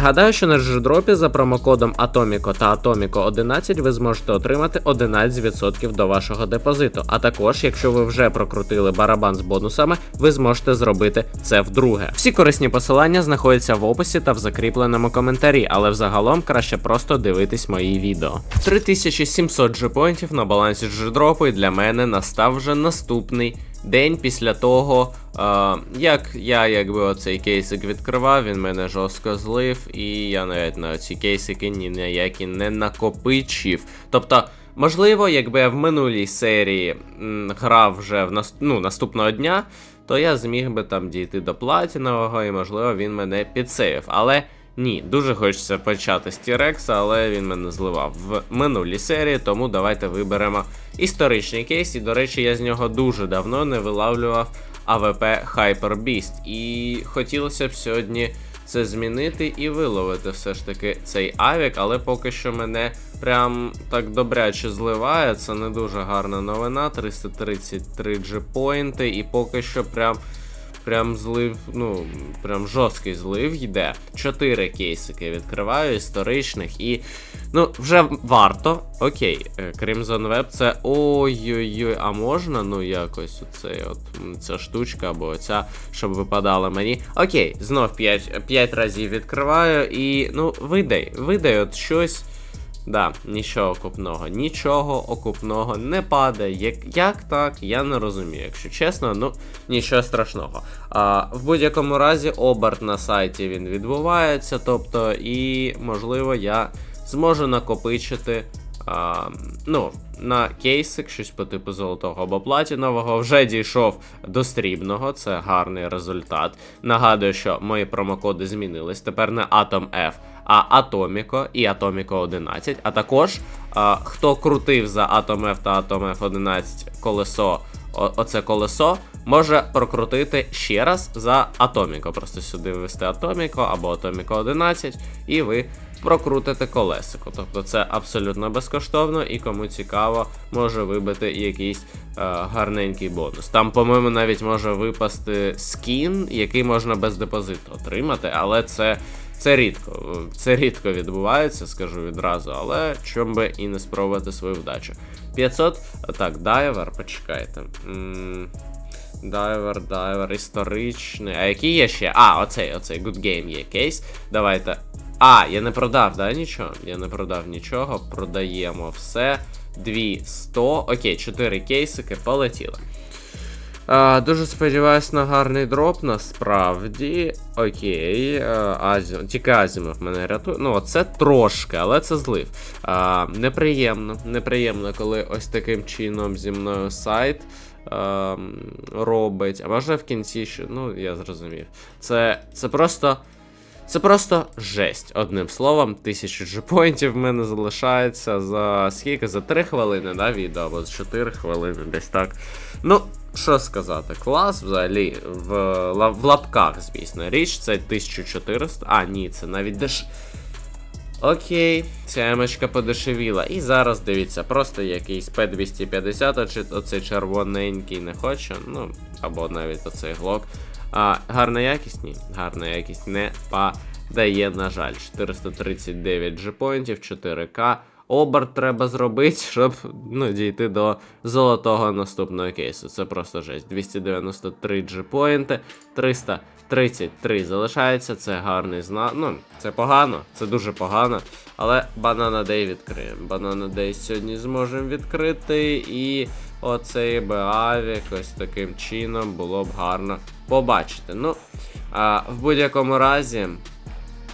Нагадаю, що на G-дропі за промокодом Atomico та Atomico 11 ви зможете отримати 11% до вашого депозиту. А також, якщо ви вже прокрутили барабан з бонусами, ви зможете зробити це вдруге. Всі корисні посилання знаходяться в описі та в закріпленому коментарі, але взагалом краще просто дивитись мої відео. 3700 джипоінтів на балансі G-дропу і для мене настав вже наступний день після того, е, як я якби оцей кейсик відкривав, він мене жорстко злив, і я навіть на ці кейсики ні на які не накопичив. Тобто. Можливо, якби я в минулій серії м, грав вже в нас... ну, наступного дня, то я зміг би там дійти до платінового, і можливо він мене підсейв. Але ні, дуже хочеться почати з Тірекса, але він мене зливав в минулій серії, тому давайте виберемо історичний кейс. І, до речі, я з нього дуже давно не вилавлював АВП Hyper Beast. І хотілося б сьогодні це змінити і виловити все ж таки цей авік, але поки що мене прям так добряче зливає. Це не дуже гарна новина. 333 джепоінти, і поки що прям. Прям злив, ну, прям жорсткий злив йде. Чотири кейсики відкриваю, історичних, і. Ну, вже варто. Окей, е, Crimson Web це. Ой-ой-ой, а можна? Ну, якось оцей от ця штучка або оця, щоб випадала мені. Окей, знов 5, 5 разів відкриваю і. Ну, видай, видай от щось. Да, нічого окупного, нічого окупного не падає. Як, як так, я не розумію, якщо чесно, ну нічого страшного. А, в будь-якому разі оберт на сайті він відбувається, тобто, і можливо я зможу накопичити. А, ну, на кейсик, щось по типу золотого або платінового, вже дійшов до стрібного, це гарний результат. Нагадую, що мої промокоди змінились. Тепер не Atom F, а Atomico і Atomico 11. А також, а, хто крутив за Atom F та Atom F 11 колесо, о, оце колесо, може прокрутити ще раз за Atomico. Просто сюди ввести Atomico або Atomico 11, і ви прокрутите колесико. Тобто це абсолютно безкоштовно, і кому цікаво, може вибити якийсь е, гарненький бонус. Там, по-моєму, навіть може випасти скін, який можна без депозиту отримати, але це. Це рідко, це рідко відбувається, скажу відразу, але чом би і не спробувати свою вдачу. 500, так, дайвер, почекайте. Дайвер, дайвер, історичний. А який є ще? А, оцей, оцей Good Game є кейс. Давайте. А, я не продав, да, нічого? Я не продав нічого. Продаємо все. 200. Окей, 4 кейсики, полетіли. А, дуже сподіваюсь на гарний дроп, насправді. Окей. А, Азім... Тільки Азімов мене рятує. Ну, це трошки, але це злив. А, неприємно. Неприємно, коли ось таким чином зі мною сайт. а, робить, а може в кінці ще, ну я зрозумів. Це, це просто. Це просто жесть. Одним словом, тисячу джепоінтів в мене залишається за скільки? За 3 хвилини, да, відео, або за 4 хвилини, десь так. Ну, що сказати, клас взагалі в, в лапках, звісно. Річ це 1400. А, ні, це навіть деш. Окей, ця емочка подешевіла. І зараз дивіться, просто якийсь P250, чи оцей червоненький не хочу. Ну, або навіть оцей глок. А, гарна якість? Ні, гарна якість не падає, на жаль. 439 джепоінтів, 4К. Оберт треба зробити, щоб ну, дійти до золотого наступного кейсу. Це просто жесть. 293 джепоінти, 333 залишається. Це гарний знак. Ну, це погано, це дуже погано. Але Banana Day відкриємо. Banana Day сьогодні зможемо відкрити. І оцей Беавік ось таким чином було б гарно побачити. Ну, а, в будь-якому разі.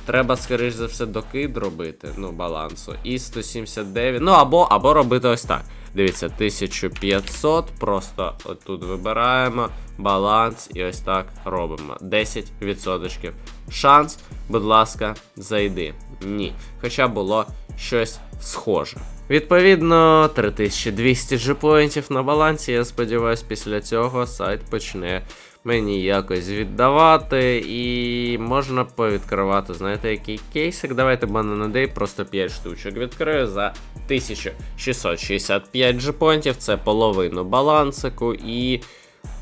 Треба, скоріш за все, докид робити, ну, балансу. І 179. Ну, або або робити ось так. Дивіться, 1500. Просто отут вибираємо баланс і ось так робимо. 10%. Шанс, будь ласка, зайди. Ні. Хоча було щось схоже. Відповідно, 3200 джепоінтів на балансі. Я сподіваюся, після цього сайт почне мені якось віддавати, і можна повідкривати, знаєте, який кейсик. Давайте Banana Day просто 5 штучок відкрию за 1665 джепонтів, це половину балансику, і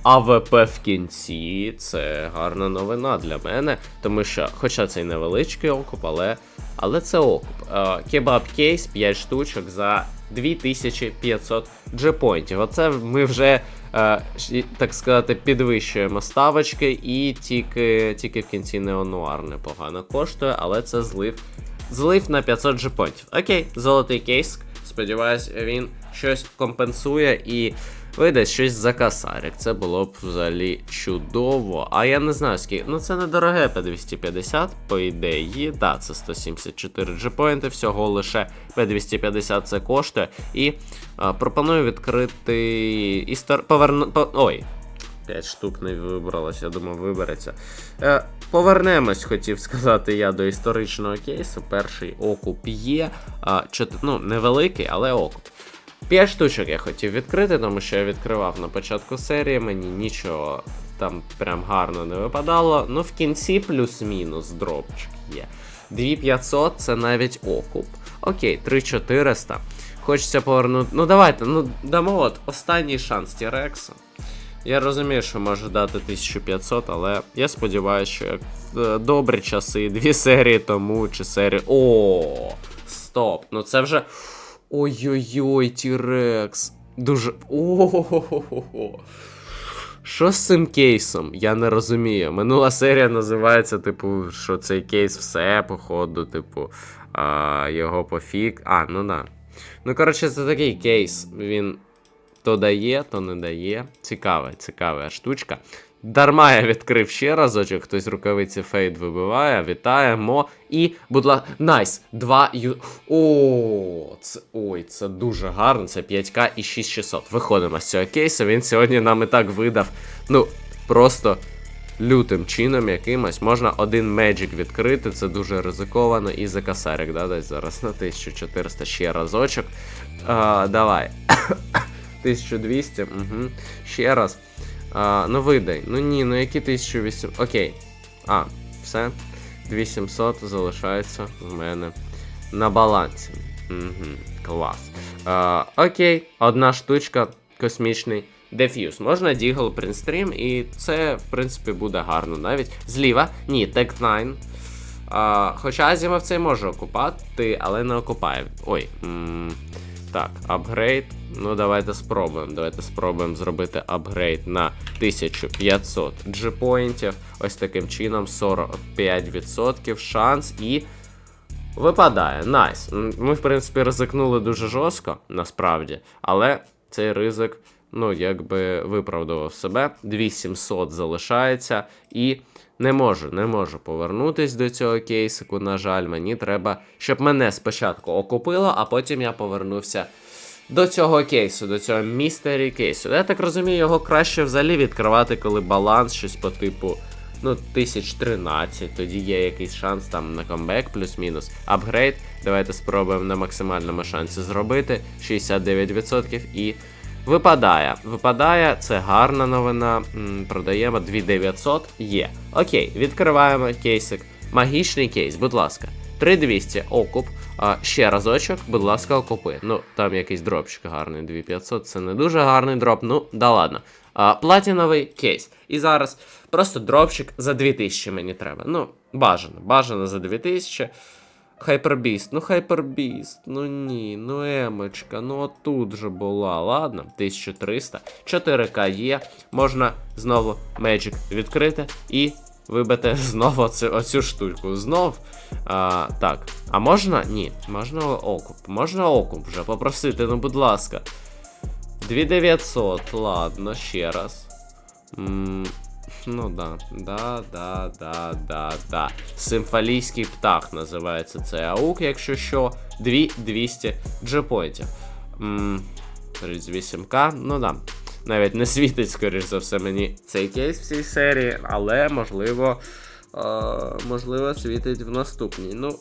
АВП в кінці це гарна новина для мене, тому що, хоча це й невеличкий окуп, але, але це окуп. Е, Кебаб кейс 5 штучок за 2500 джепоінтів. Оце ми вже, так сказати, підвищуємо ставочки, і тільки, тільки в кінці неонуар непогано коштує, але це злив. Злив на 500 джепонтів. Окей, золотий кейс. Сподіваюсь, він щось компенсує і вийде щось за касарик. Це було б взагалі чудово. А я не знаю скільки. Ну це недороге P250, по ідеї. Да, це 174 джепоінти, всього лише P250 це коштує. І а, пропоную відкрити істор... Поверну... По... Ой. 5 штук не вибралось, я думав, вибереться. Е, повернемось, хотів сказати я до історичного кейсу. Перший окуп є. А, чот... Ну, невеликий, але окуп. 5 штучок я хотів відкрити, тому що я відкривав на початку серії, мені нічого там прям гарно не випадало. Ну, в кінці плюс-мінус дропчик є. 2500 це навіть окуп. Окей, 3400. Хочеться повернути. Ну давайте, ну дамо от останній шанс Тірексу. Я розумію, що можу дати 1500, але я сподіваюся, що як е, добрі часи, дві серії тому чи серії. О, стоп! Ну це вже. Ой-ой-ой, Тірекс. Дуже. О-хо-хо-хо-хо. Що з цим кейсом? Я не розумію. Минула серія називається, типу, що цей кейс все, походу, типу, а, його пофіг. А, ну да. Ну, коротше, це такий кейс. Він то дає, то не дає. Цікава, цікава штучка. Дарма я відкрив ще разочок, хтось рукавиці фейд вибиває. Вітаємо. І, будь ласка, найс. Два ю. О, це ой, це дуже гарно. Це 5К і 6600. Виходимо з цього кейсу. Він сьогодні нам і так видав. Ну, просто лютим чином якимось. Можна один Magic відкрити, це дуже ризиковано. І за касарик, да, десь зараз на 1400 ще разочок. А, давай. 1200, угу. Ще раз. А, ну видай. Ну ні, ну які 1800. Окей. А, все. 2700 залишається в мене на балансі. Угу, клас. А, окей, одна штучка, космічний деф'юз. Можна Дігл Принстрім, і це, в принципі, буде гарно навіть. Зліва, ні, Tech 9. А, хоча Азімов цей може окупати, але не окупає. Ой. М так, апгрейд. Ну, давайте спробуємо. Давайте спробуємо зробити апгрейд на 1500 G-поінтів. Ось таким чином 45% шанс і. Випадає, найс. Ми, в принципі, ризикнули дуже жорстко, насправді, але цей ризик, ну, якби виправдував себе. 2700 залишається і не можу, не можу повернутись до цього кейсику. На жаль, мені треба, щоб мене спочатку окупило, а потім я повернувся до цього кейсу, до цього містері кейсу. Я так розумію, його краще взагалі відкривати, коли баланс, щось по типу. Ну, 1013, тоді є якийсь шанс там на камбек, плюс-мінус. Апгрейд. Давайте спробуємо на максимальному шансі зробити. 69% і випадає. Випадає, це гарна новина. Продаємо 2900. Є. Окей, відкриваємо кейсик. Магічний кейс, будь ласка. 3200 окуп. А, ще разочок, будь ласка, окупи. Ну, там якийсь дропчик гарний, 2500, це не дуже гарний дроп, ну, да ладно. А, платіновий кейс. І зараз просто дропчик за 2000 мені треба. Ну, бажано, бажано за 2000. Хайпербіст, ну хайпербіст, ну ні, ну емочка, ну отут же була, ладно, 1300, 4К є, можна знову Magic відкрити і вибити знову оцю, оцю штуку. Знов. А, так. А можна? Ні, можна окуп. Можна окуп вже попросити, ну будь ласка. 2900, ладно, ще раз. М, Ну да, да, да, да, да, да. Симфалійський птах називається цей аук, якщо що. 2200 джепоінтів. М, 38к, ну да. Навіть не світить, скоріш за все, мені цей кейс в цій серії, але можливо. Е, можливо, світить в наступній. Ну,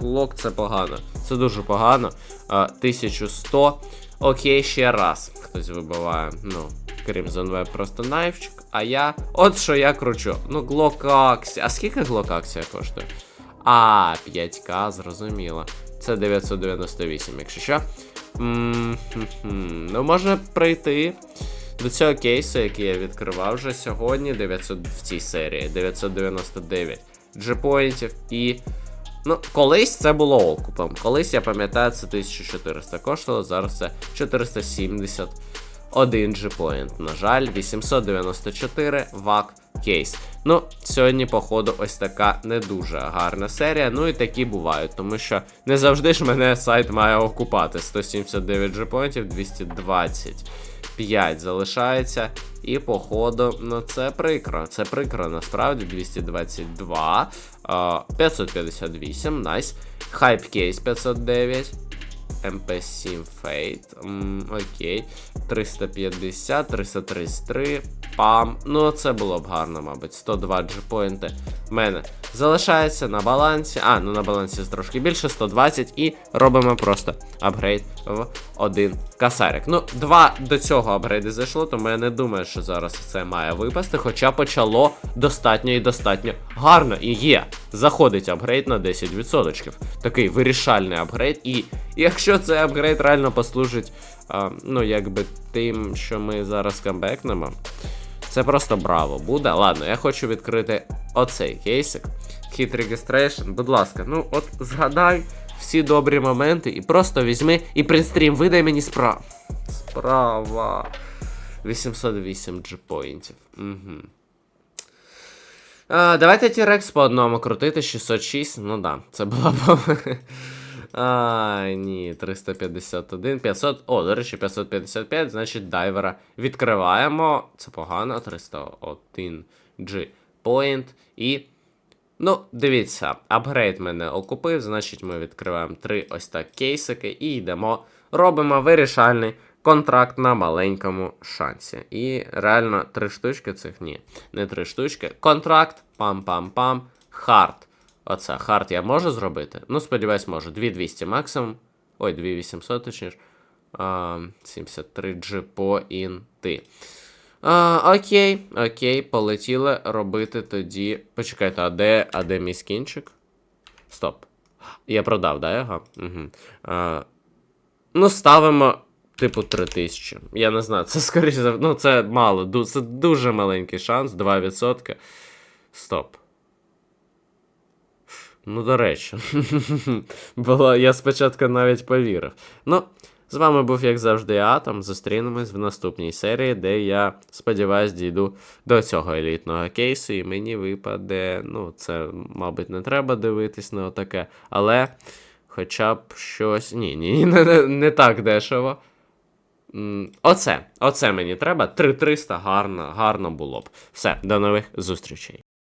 Глок це погано. Це дуже погано. Е, 1100. Окей, ще раз. Хтось вибиває. Ну, Crimson Web просто найфчик. А я. От що я кручу. Ну, Глок акція. А скільки Глок акція коштує? А, 5К, зрозуміло. Це 998, якщо що. Ну, може прийти. до цього кейсу, який я відкривав вже сьогодні, 900 в цій серії, 999 джепоінтів і. Ну, колись це було окупом. Колись я пам'ятаю, це 1400 коштувало, зараз це 471 G-Point. На жаль, 894 вак кейс. Ну, сьогодні, походу, ось така не дуже гарна серія. Ну і такі бувають, тому що не завжди ж мене сайт має окупати. 179 G-Pointів, 225 залишається. І походу, ну це прикро. Це прикро, насправді 222, 558, найс. Хайп кейс 509. MP7 Fate. окей. 350, 333. Пам. Ну, це було б гарно, мабуть. 102 джипоінти в мене залишається на балансі. А, ну на балансі трошки більше, 120. І робимо просто апгрейд в один касарик. Ну, два до цього апгрейди зайшло, тому я не думаю, що зараз це має випасти. Хоча почало достатньо і достатньо гарно. І є. Заходить апгрейд на 10%. Такий вирішальний апгрейд. І якщо цей апгрейд реально послужить, а, ну, якби тим, що ми зараз камбекнемо. Це просто браво буде. Ладно, я хочу відкрити оцей кейсик. Hit Registration. Будь ласка, ну от згадай всі добрі моменти і просто візьми і принстрім, видай мені справ. Справа. 808 джипоінтів. Угу. А, давайте T-Rex по одному крутити. 606. Ну да, це була б. Ай, ні, 351, 500. О, до речі, 555, значить дайвера відкриваємо. Це погано. 301 G point. І. Ну, дивіться, апгрейд мене окупив, значить ми відкриваємо три ось так кейсики і йдемо. Робимо вирішальний контракт на маленькому шансі. І реально три штучки цих ні. Не три штучки. Контракт, пам-пам-пам, хард. Оце, хард я можу зробити? Ну, сподіваюсь, можу. 2200 максимум. Ой, 2800 точніше. А, 73 G по інти. Окей, окей, полетіли робити тоді. Почекайте, а де, а де мій скінчик? Стоп. Я продав, да, його? Угу. А, ну, ставимо, типу, 3000. Я не знаю, це скоріше. Ну, це мало. Це дуже маленький шанс, 2%. Стоп. Ну, до речі, було, я спочатку навіть повірив. Ну, з вами був, як завжди, Атом. Зустрінемось в наступній серії, де я сподіваюсь дійду до цього елітного кейсу, і мені випаде. Ну, це, мабуть, не треба дивитись на отаке, але хоча б щось. Ні, ні, не, не, так дешево. Оце, оце мені треба. 3300 гарно, гарно було б. Все, до нових зустрічей.